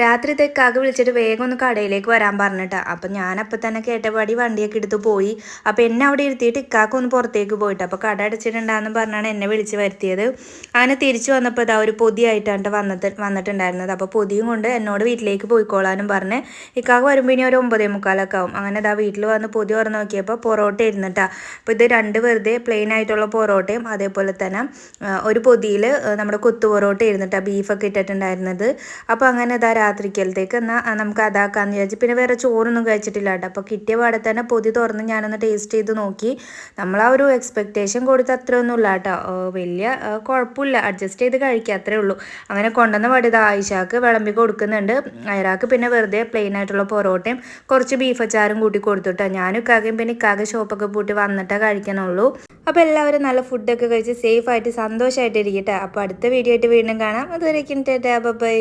രാത്രി തെക്കാക്ക് വിളിച്ചിട്ട് വേഗം ഒന്ന് കടയിലേക്ക് വരാൻ പറഞ്ഞിട്ടാ. അപ്പം ഞാനപ്പോൾ തന്നെ കേട്ടപാടി വണ്ടിയൊക്കെ എടുത്ത് പോയി. അപ്പം എന്നെ അവിടെ ഇരുത്തിയിട്ട് ഇക്കാക്ക് ഒന്ന് പുറത്തേക്ക് പോയിട്ട്. അപ്പോൾ കട അടച്ചിട്ടുണ്ടാന്ന് പറഞ്ഞാണ് എന്നെ വിളിച്ച് വരുത്തിയത്. അങ്ങനെ തിരിച്ചു വന്നപ്പോൾ ഇതാ ഒരു പൊതിയായിട്ടാണ് വന്നിട്ട് വന്നിട്ടുണ്ടായിരുന്നത്. അപ്പോൾ പൊതിയും കൊണ്ട് എന്നോട് വീട്ടിലേക്ക് പോയിക്കോളാനും പറഞ്ഞ് ഇക്കാക്ക് വരുമ്പോൾ ഇനി ഒരു ഒമ്പതേ മുക്കാലൊക്കെ ആവും. അങ്ങനെ ഇതാ വീട്ടിൽ വന്ന് പൊതി തുറന്ന് നോക്കിയപ്പോൾ പൊറോട്ട ഇരുന്നിട്ടാ. അപ്പോൾ ഇത് രണ്ട് വെറുതെ പ്ലെയിൻ ആയിട്ടുള്ള പൊറോട്ടയും അതേപോലെ തന്നെ ഒരു പൊതിയിൽ നമ്മുടെ കൊത്തു പൊറോട്ട ഇരുന്നിട്ടാ ബീഫൊക്കെ ഇട്ടിട്ടുണ്ടായിരുന്നത്. അപ്പോൾ അങ്ങനെ ഇതാ രാത്രിക്കലത്തേക്ക് എന്നാൽ നമുക്ക് അതാക്കാന്ന് വിചാരിച്ചു. പിന്നെ വേറെ ചോറൊന്നും കഴിച്ചിട്ടില്ല കേട്ടോ. അപ്പോൾ കിട്ടിയ പാടെ തന്നെ പൊതി തുറന്ന് ഞാനൊന്ന് ടേസ്റ്റ് ചെയ്ത് നോക്കി. നമ്മൾ ആ ഒരു എക്സ്പെക്റ്റേഷൻ കൊടുത്ത് അത്രയൊന്നും ഇല്ല കേട്ടോ. വലിയ കുഴപ്പമില്ല അഡ്ജസ്റ്റ് ചെയ്ത് കഴിക്കുക അത്രേ ഉള്ളൂ. അങ്ങനെ കൊണ്ടുവന്ന പാടിയത് ആയിഷാക്ക് വിളമ്പി കൊടുക്കുന്നുണ്ട്. അയറാക്ക് പിന്നെ വെറുതെ പ്ലെയിൻ ആയിട്ടുള്ള പൊറോട്ടയും കുറച്ച് ബീഫ് അച്ചാറും കൂട്ടി കൊടുത്തുട്ടോ ഞാനും ഇക്കാകയും പിന്നെ ഇക്കാകെ ഷോപ്പൊക്കെ പൂട്ടി വന്നിട്ടേ കഴിക്കണുള്ളൂ. അപ്പോൾ എല്ലാവരും നല്ല ഫുഡൊക്കെ കഴിച്ച് സേഫ് ആയിട്ട് സന്തോഷമായിട്ട് ഇരിക്കട്ടെ. അപ്പോൾ അടുത്ത വീഡിയോ ആയിട്ട് വീണ്ടും കാണാം. അതുവരേക്കും ടാറ്റാ ബൈ